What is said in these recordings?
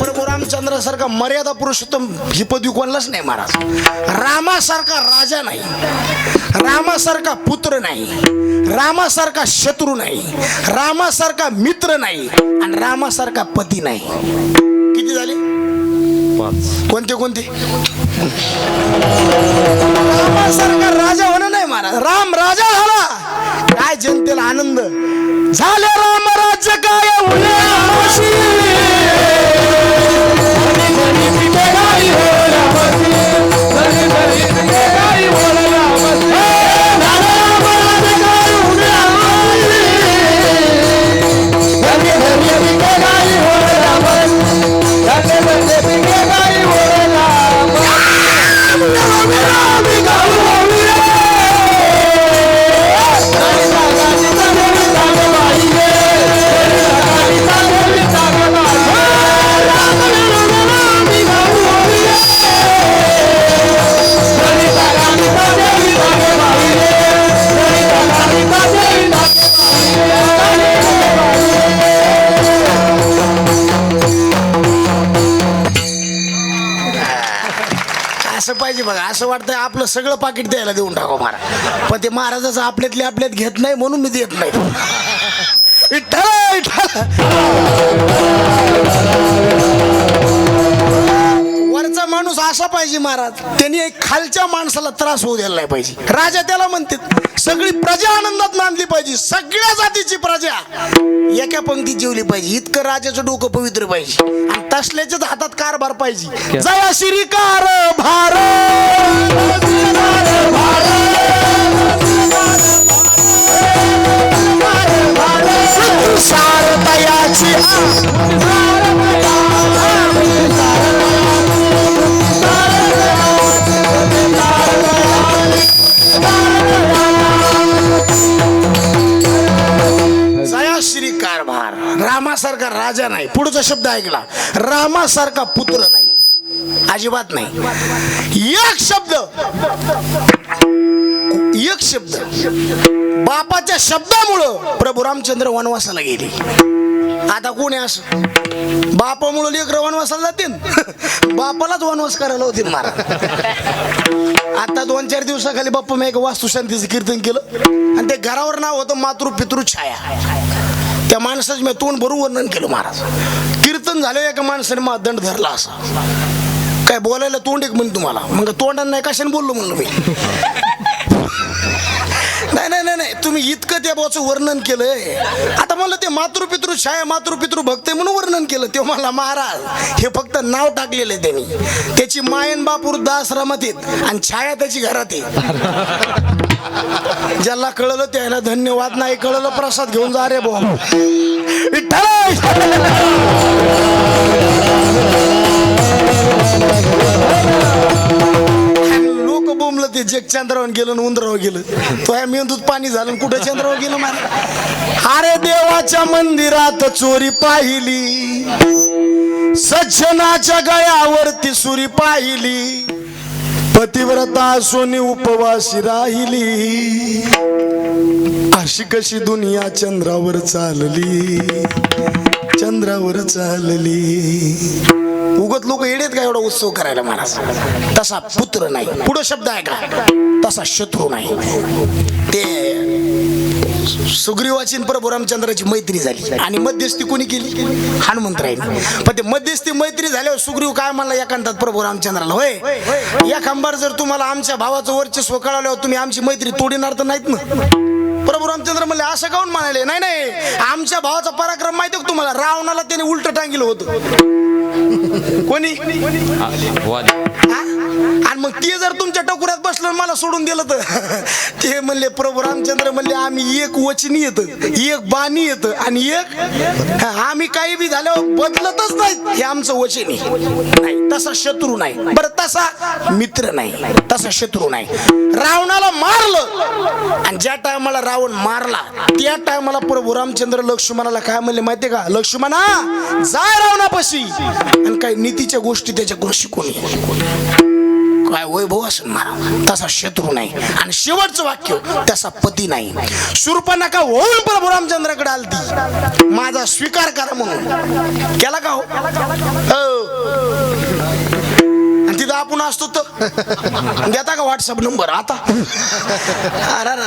प्रभू रामचंद्रासारखा मर्यादा पुरुषोत्तम ही पदवी कोणालाच नाही महाराज. रामासारखा राजा नाही. रामासारखा पुत्र नाही. रामासारखा शत्रू नाही. रामासारखा मित्र नाही आणि रामासारखा पती नाही. किती झाले? कोणते कोणते? रामासारखा राजा होणं नाही महाराज. राम राजा झाला. काय जनतेला आनंद. झाले राम ಜಾಗ सगळं पाकिट द्यायला देऊन टाको महाराज पण ते महाराजाचं आपल्यातले आपल्यात घेत नाही म्हणून मी देत नाही. विठ्ठल विठ्ठल वरचा माणूस असा पाहिजे महाराज त्यांनी एक खालच्या माणसाला त्रास होऊ द्यायला नाही पाहिजे. राजा त्याला म्हणतात सगळी प्रजा आनंदात नांदली पाहिजे. सगळ्या जातीची प्रजा. एका पंक्तीत जेवली पाहिजे. इतकं राजाचं डोकं पवित्र पाहिजे. आणि तसल्याच्याच हातात कारभार पाहिजे. जया श्री कार भार रामाचा शब्द ऐकला. रामासारखा पुत्र नाही. अजिबात नाही. एक शब्द. एक शब्द. बापाच्या शब्दामुळं प्रभू रामचंद्र वनवासाला गेले. आता कोणी असं? बापामुळं लेकर वनवासाला जातील. बापालाच वनवास करायला होतील महाराज. आता दोन चार दिवसाखाली बाप्पा मी एक वास्तुशांतीचं कीर्तन केलं. आणि ते घरावर नाव होतं मातृ पितृ छाया. त्या माणसाचं मी तोंड भरून वर्णन केलं महाराज. कीर्तन झालं एका माणसाने मा दंड धरला असा. काय बोलायला तोंड एक म्हणे तुम्हाला मग तोंडाने नाही कशाने बोललो म्हणलं मी? नाही नाही नाही नाही तुम्ही इतकं त्या बाचं वर्णन केलंय. आता मला ते मातृपितृ छाया मातृपितृ भक्त आहे म्हणून वर्णन केलं. ते मला महाराज हे फक्त नाव टाकलेलं आहे त्यांनी. त्याची मायन बापूर दास रमत आहेत आणि छाया त्याची घरात आहे. ज्याला कळलं त्याला धन्यवाद नाही कळलं प्रसाद घेऊन जा रे भाऊ लोक बोंबलं ते जग चंद्रावर गेलं आणि उंदरावर गेलं. तो या मेंदूत पाणी झालं आणि कुठं चंद्रावर गेलं मला अरे देवाच्या मंदिरात चोरी पाहिली. सज्जनाच्या गळ्यावरती सुरी पाहिली. पतिव्रता सोनी उपवासी राहिली. अशी कशी दुनिया चंद्रावर चालली? चंद्रावर चालली. उगत लोक येडेत का एवढा उत्सव करायला महाराज? तसा पुत्र नाही. पुढं शब्द आहे का? तसा शत्रू नाही. ते सुग्रीवाची प्रभू रामचंद्राची मैत्री झाली. आणि मध्यस्थी कोणी केली? हनुमंतरायने. पण ते मध्यस्थी मैत्री झाल्यावर सुग्रीव काय म्हणला? एकांतात प्रभू रामचंद्राला होय या खांबार जर तुम्हाला आमच्या भावाचं वर्चस्व कळवल्यावर तुम्ही आमची मैत्री तोडणार तर नाहीत ना? प्रभू रामचंद्र म्हणले असं काऊन म्हणाले? नाही नाही आमच्या भावाचा पराक्रम माहिती आहे का तुम्हाला? रावणाला त्याने उलट टांगिलं होतं. कोणी? आणि मग ते जर तुमच्या टकुऱ्यात बसलं मला सोडून दिलं तर? ते म्हणले प्रभू रामचंद्र म्हणले आम्ही एक वचनी येत एक बाणी येत आणि एक आम्ही काही बी झाल्यावर बदलतच नाही हे आमचं वचन आहे. नाही तसा शत्रू नाही. बरं तसा मित्र नाही. तसा शत्रू नाही. रावणाला मारलं आणि ज्या टायमाला रावण मारला त्या टायमाला प्रभू रामचंद्र लक्ष्मणाला काय म्हणले माहितीये का? लक्ष्मणा जा रावणापाशी. आणि काही नीतीच्या गोष्टी त्याच्याकडून शिकून काय वैभव असेल मला. तसा शत्रू नाही. आणि शेवटचं वाक्य तसा पती नाही. शूर्पणखा होऊन प्रभू रामचंद्राकडे आलती. माझा स्वीकार करा म्हणून. केला का हो. हो. तिथं आपण असतो तर. देता का व्हॉट्सअप नंबर आता. अरे अरे,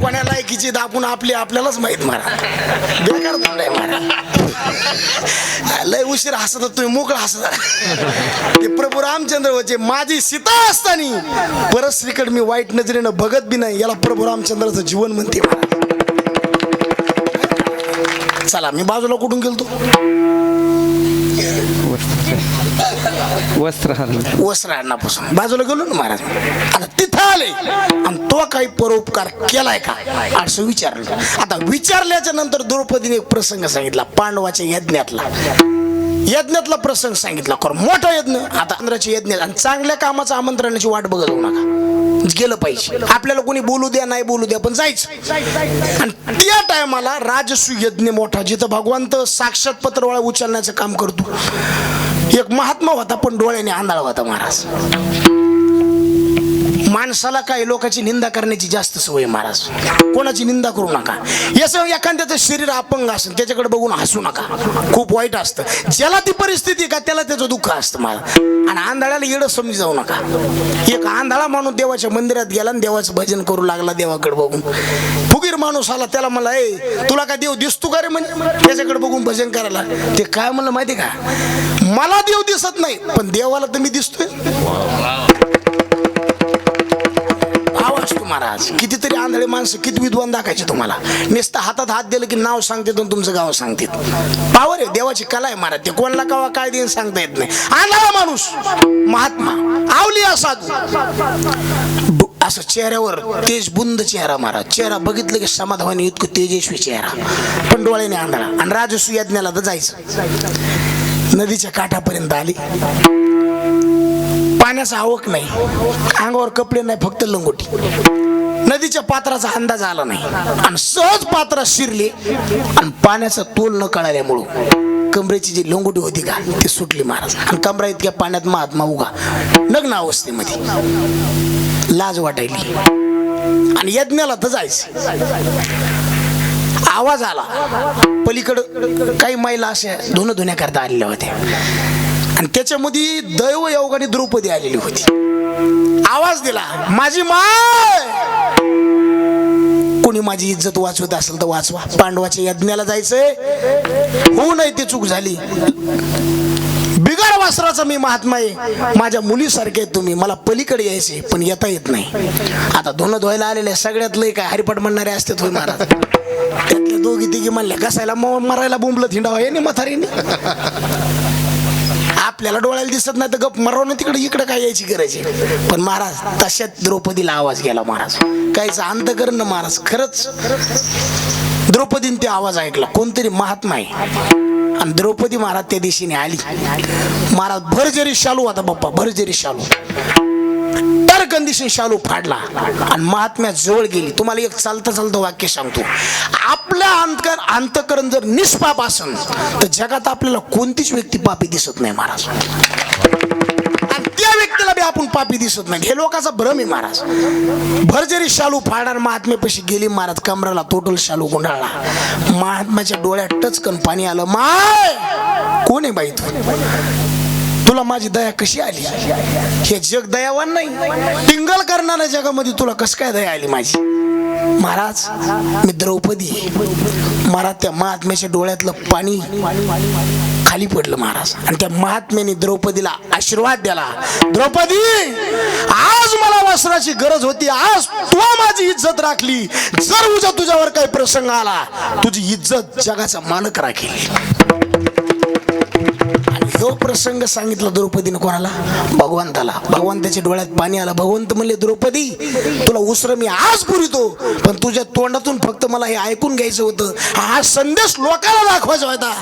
कोण्या लायकीची आपली आपल्यालाच माहीत मारा बेकार धंदा मारा लय उशीर हसत तुम्ही मोकळा हसत ते प्रभू रामचंद्र वचे माझी सीता असताना परस्त्रीकडे मी वाईट नजरेनं बघत बी नाही याला प्रभू रामचंद्राचं जीवन म्हणते चला मी बाजूला कुठून गेलतो वस्त्र वस्त्र आणण्यापासून बाजूला गेलो ना महाराज. आता तिथं आले. आणि तो काही परोपकार केलाय का? असं विचारलं. आता विचारल्याच्या नंतर द्रौपदीने एक प्रसंग सांगितला पांडवाच्या यज्ञातला. यज्ञातला प्रसंग सांगितला. खरं मोठा यज्ञ. आता आंध्राचे यज्ञ आणि चांगल्या कामाचं आमंत्रणाची वाट बघत होऊ नका. गेलं पाहिजे. आपल्याला कोणी बोलू द्या नाही बोलू द्या पण जायचं. आणि त्या टायमाला राजसू यज्ञ मोठा जिथं भगवंत साक्षात पत्रवाळा उचलण्याचं काम करतो. एक महात्मा होता पण डोळ्याने आंधळा होता महाराज. माणसाला काय लोकांची निंदा करण्याची जास्त सवय महाराज. कोणाची निंदा करू नका. याचं एखाद्याचं शरीर अपंग असेल त्याच्याकडे बघून हसू नका. खूप वाईट असतं. ज्याला ती परिस्थिती का त्याला त्याचं दुःख असतं मला आणि आंधळ्याला येडं समजी जाऊ नका. एक आंधळा माणूस देवाच्या मंदिरात गेला आणि देवाचं भजन करू लागला देवाकडे बघून. फुगीर माणूस आला त्याला मला ए तुला काय देव दिसतो का रे म्हणजे त्याच्याकडे बघून भजन करायला ते काय म्हणलं माहिती का? मला देव दिसत नाही पण देवाला तर मी दिसतोय. महाराज. कितीतरी आंधळे माणसं किती विद्वान दाखायचे तुम्हाला? नुसतं हातात हात दिलं की नाव सांगतात आणि तुमचं गाव सांगतात पावर आहे देवाची कला आहे महाराज. ते कोणाला कवा काय देईन सांगता येत नाही. आंधळा माणूस महात्मा आवली असा असं चेहऱ्यावर तेज बुंद चेहरा महाराज. चेहरा बघितलं की समाधानी इतकं तेजस्वी चेहरा. पण डोळ्याने आंधळा. आणि राजसू यज्ञाला तर जायचं. नदीच्या काठापर्यंत आली. पाण्याचा आवक नाही. अंगावर कपडे नाही फक्त लंगोटी. नदीच्या पात्राचा अंदाज आला नाही. आणि सहज पात्र शिरले आणि पाण्याचा तोल न कळाल्यामुळं कमरेची जी लंगोटी होती का ती सुटली महाराज. आणि कमरा इतक्या पाण्यात महात्मा उगा. नग्न अवस्थेमध्ये लाज वाटायली. आणि यज्ञाला तर जायचं. आवाज आला. पलीकडं काही महिला अशा धुणं धुण्याकरता आलेल्या होत्या. आणि त्याच्यामध्ये दैव योगाने द्रौपदी आलेली होती. आवाज दिला माझी माय! कोणी माझी इज्जत वाचवत असेल तर वाचवा. पांडवाच्या यज्ञाला जायचंय. होऊ नये ती चूक झाली. बिगार वासराचा मी महात्मा आहे. माझ्या मुलीसारखे आहेत तुम्ही. मला पलीकडे यायचे पण येता येत नाही. आता धुणं धुवायला आलेले सगळ्यात लय काय हरिपट म्हणणारे असते होय महाराज. त्यातले दोघी तिघी म्हणल्या कसायला म- मरायला बोंबलं थिंडावा हे नाही म्हातारीने. आपल्याला डोळ्याला दिसत नाही तर गप मरवणं तिकडे इकडे काय यायची करायची पण महाराज तशात द्रौपदीला आवाज गेला महाराज. काहीच अंत ना महाराज खरंच. द्रौपदीने ते आवाज ऐकला. कोणतरी महात्मा आहे. आणि द्रौपदी महाराज त्या दिशेने आली. महाराज भरजरी शालू होता बाप्पा भरजरी शालू. तर कंडिशन शालू फाडला. आणि महात्म्या जवळ गेली. तुम्हाला एक चालतं चालतं वाक्य सांगतो. आपल्या अंतकर अंतकरण जर निष्पाप असन तर जगात आपल्याला कोणतीच व्यक्ती पापी दिसत नाही महाराज. आणि त्या व्यक्तीला बी आपण पापी दिसत नाही. हे लोकांचा भ्रम आहे महाराज. भरजरी शालू फाडणार महात्म्यापाशी गेली महाराज कमराला टोटल शालू गुंडाळला. महात्म्याच्या डोळ्यात टचकन पाणी आलं. माय! कोण आहे बाई तू? तुला माझी दया कशी आली? हे जग दयावान नाही. टिंगल करणाऱ्या जगामध्ये तुला कस काय दया आली माझी? महाराज मी द्रौपदी महाराज त्या महात्म्याच्या डोळ्यातलं पाणी खाली पडलं महाराज. आणि त्या महात्म्याने द्रौपदीला आशीर्वाद दिला. द्रौपदी आज मला वस्त्राची गरज होती. आज तू माझी इज्जत राखली. जर उद्या तुझ्यावर काही प्रसंग आला तुझी इज्जत जगाचा मालक राखेल तो प्रसंग सांगितला द्रौपदीने कोणाला? भगवंताला. भगवंताच्या डोळ्यात पाणी आलं. भगवंत म्हणले द्रौपदी तुला उसर मी आज पुरितो पण तुझ्या तोंडातून फक्त मला हे ऐकून घ्यायचं होतं. हा संदेश लोकांना दाखवायचा होता.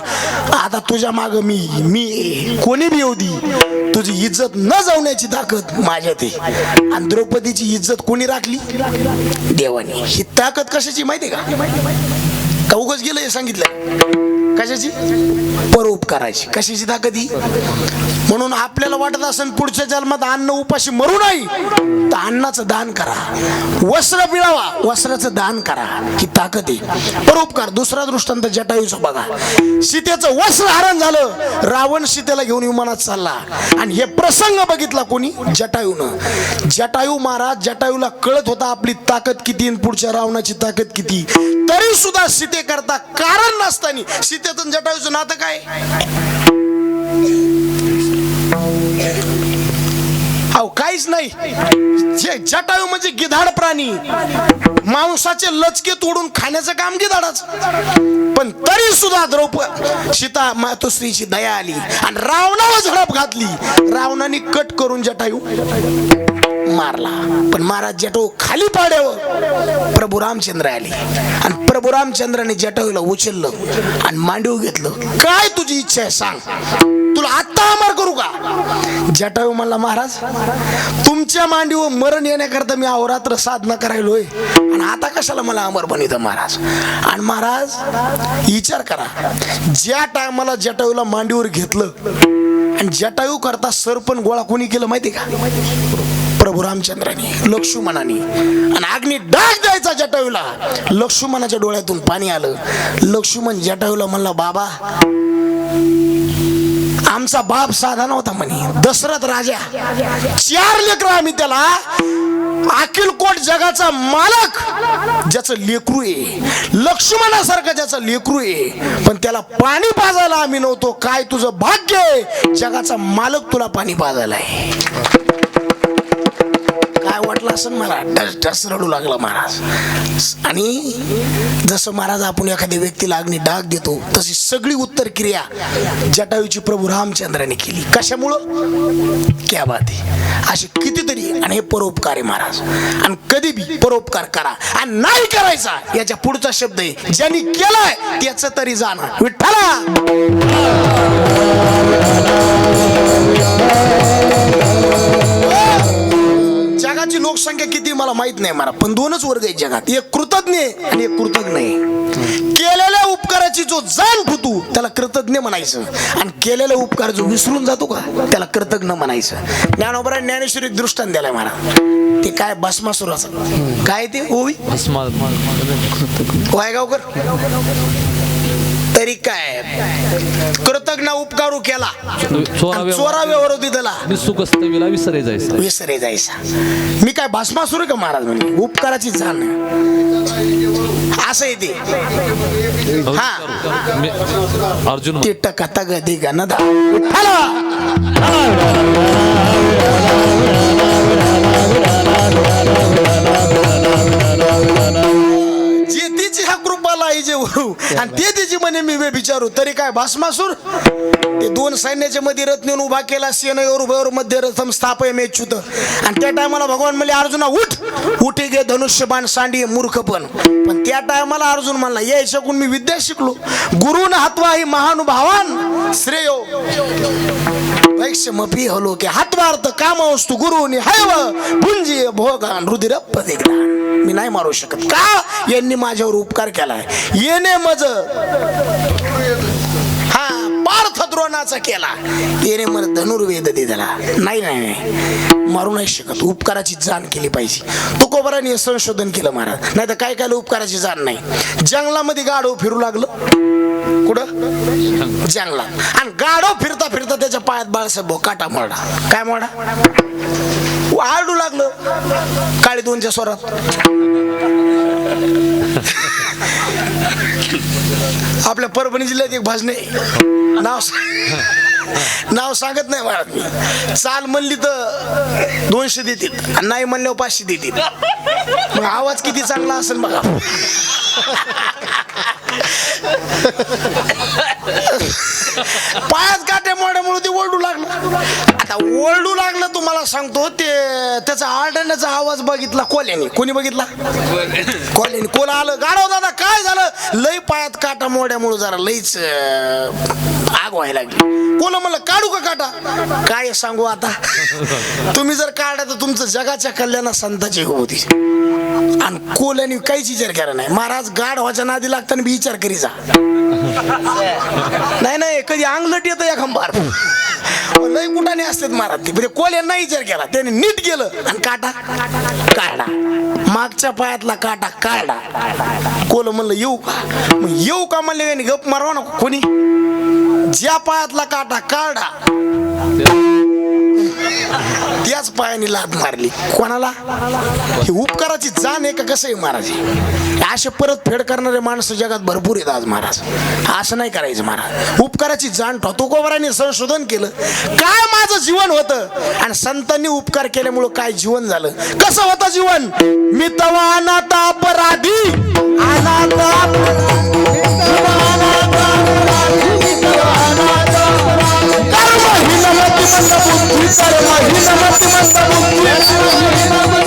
आता तुझ्या माग मी मी कोणी बी येऊ दे. तुझी इज्जत न जावण्याची ताकद माझ्यात आहे आणि द्रौपदीची इज्जत कोणी राखली? देवाने. ही ताकद कशाची माहिती आहे का? का उगच गेलं हे सांगितलं? कशाची? परोपकाराची कशाची ताकदी म्हणून आपल्याला वाटत असेल पुढच्या जन्मात अन्न उपाशी मरू नाही तर अन्नाचं दान करा. वस्त्र पिळावा वस्त्राचं दान करा. ही ताकद आहे. परोपकार दुसरा दृष्टांत जटायूचा बघा. सीतेचं वस्त्र हरण झालं रावण सीतेला घेऊन विमानात चालला. आणि हे प्रसंग बघितला कोणी? जटायूनं. जटायू महाराज जटायूला कळत होता आपली ताकद किती पुढच्या रावणाची ताकद किती. तरी सुद्धा सीते करता कारण नसताना सीते आणि जटायूचं नातं काय? अहो काहीच नाही. जे जटायू म्हणजे गिधाड प्राणी. मांसाचे लचके तोडून खाण्याचं काम गिधाडाच. पण तरी सुद्धा द्रौप सीता मातोश्रीची दया आली आणि रावणावर झडप घातली. रावणाने कट करून जटायू. मारला. पण महाराज जटाऊ खाली पाड्यावर प्रभू रामचंद्र आले. आणि प्रभू रामचंद्राने जटाऊला उचललं आणि मांडीव घेतलं. काय तुझी इच्छा आहे सांग. तुला आत्ता अमर करू का? जटाऊ म्हणला महाराज तुमच्या मांडीवर मरण येण्याकरता मी अहोरात्र साधना करायलोय आणि आता कशाला मला अमर बनवितं महाराज? आणि महाराज विचार करा. ज्या टायमाला जटायूला मांडीवर घेतलं आणि जटायू करता सरपण गोळा कोणी केलं माहिती का? प्रभू रामचंद्राने लक्ष्मणाने. आणि अग्नी डाग द्यायचा जटायूला. लक्ष्मणाच्या डोळ्यातून पाणी आलं. लक्ष्मण जटायूला म्हणला बाबा आमचा बाप साधा नव्हता म्हणे. दशरथ राजा चार लेकर आम्ही त्याला अखिल कोट जगाचा मालक ज्याचं लेकरू आहे. लक्ष्मणासारखं ज्याचं लेकरू आहे. पण त्याला पाणी पाजायला आम्ही नव्हतो. काय तुझं भाग्य आहे? जगाचा मालक तुला पाणी पाजायला आहे. काय वाटलं असं मला? डस डस रडू लागला महाराज. आणि जसं महाराज आपण एखाद्या व्यक्तीला अग्नी डाग देतो तशी सगळी उत्तर क्रिया जटायूची प्रभू रामचंद्राने केली. कशामुळं? क्या बात आहे. अशी कितीतरी आणि हे परोपकार आहे महाराज. आणि कधी बी परोपकार करा. आणि नाही करायचा याच्या पुढचा शब्द आहे ज्यांनी केलाय त्याच तरी जाणं. विठ्ठला! जगाची लोकसंख्या किती मला माहीत नाही मला पण दोनच वर्ग आहेत जगात. एक कृतज्ञ आणि एक कृतज्ञ केलेल्या उपकाराची जो जाण ठुतू त्याला कृतज्ञ म्हणायचं. आणि केलेला उपकार जो विसरून जातो का त्याला कृतज्ञ म्हणायचं. ज्ञानोबरा ज्ञानेश्वरी दृष्टांत दिलाय मला ते काय भस्मासुराचं. काय ते? ओवी? वायगावकर? तरी काय कृतज्ञ उपकारू केला. चोरा व्यवहार दिला. सुख असतं विसरे जायचं. विसरे जायचा. मी काय भस्मासुर आहे का महाराज म्हणजे उपकाराची जाण असं आहे ते. हा. मी- अर्जुन ते टका तग दे गा नदा हॅलो कृपाला आहे जे वरू आणि ते तिची म्हणे मी विचारू तरी काय भस्मासूर? ते दोन सैन्याच्या मध्ये रथ नेऊन उभा केला सेनेवर उभ्यावर मध्ये रथम स्थापय मेच्युत आणि त्या टायमाला भगवान म्हणले अर्जुना उठ! उठे गे धनुष्यबाण सांडी मूर्ख पण. पण त्या टायमाला अर्जुन म्हणला याच्याकडून मी विद्या शिकलो. गुरुन हातवा ही महानुभावान श्रेयो. वैक्षमपी हलो की हातवार्थ काम असतो गुरुनी हैव भुंजी भोगान रुधिर प्रतिग्रहण मी नाही मारू शकत. का? यांनी माझ्यावर उपकार केलाय. येणे मज. हा पार्थ द्रोणाचा केला. येणे मर धनुर्वेद दे त्याला नाही नाही नाही. मारू नाही शकत. उपकाराची जाण केली पाहिजे. तुकोबराने संशोधन केलं महाराज. नाही तर काय काय उपकाराची जाण नाही. जंगलामध्ये गाढव फिरू लागलं. कुठं? जंगलात. आणि गाडो फिरता फिरता त्याच्या पायात बाळासाहेब काटा मोडा काय मोडा आरडू लागलं. काळी दोनच्या स्वरात. आपल्या परभणी जिल्ह्यात एक भाजने नाव नाव सांगत नाही महाराज मी. चाल म्हणली तर दोनशे देतील. आणि नाही म्हणल्यावर पाचशे देतील. मग आवाज किती चांगला असेल बघा. पायात काटे मोड्यामुळे ते ओरडू लागलं. आता ओरडू लागलं तुम्हाला सांगतो ते त्याचा आरडण्याचा आवाज बघितला कोल्याने. कोणी बघितला? कोल्याने. कोला आलं? गाडव दादा काय झालं? लई पायात काटा मोड्यामुळे जरा लईच आग व्हायला लागली. कोण म्हणलं काढू का काटा? काय सांगू आता? तुम्ही जर काढा तर तुमचं जगाच्या कल्याणा संताची होती. आणि कोल्याने काहीच विचार केला नाही. महाराज गाढवाच्या व्हायच्या नादी लागताना बी विचार करी जा. नाही नाही कधी अंगलट येतं या खंबार लय कुठाने असतात महाराज ते म्हणजे कोल्यानं नाही विचार केला त्याने नीट गेलं आणि काटा काढा. मागच्या पायातला काटा काढा. कोल म्हणलं येऊ का? मग येऊ का म्हणले गप मारवा ना कोणी. ज्या पायातला काटा काढा. त्याच पायाने लात मारली. कोणाला? ही उपकाराची जाण आहे का कसं आहे महाराज? असे परत फेड करणारे माणसं जगात भरपूर आहेत आज महाराज. असं नाही करायचं महाराज. उपकाराची जाण ठोतोकोबराने संशोधन केलं. काय माझं जीवन होतं? आणि संतांनी उपकार केल्यामुळं काय जीवन झालं? कसं होतं जीवन? मी तवा अनाथ अपराधी. अनाथ तुझं आठवले नाही कधी तुझं आठवले नाही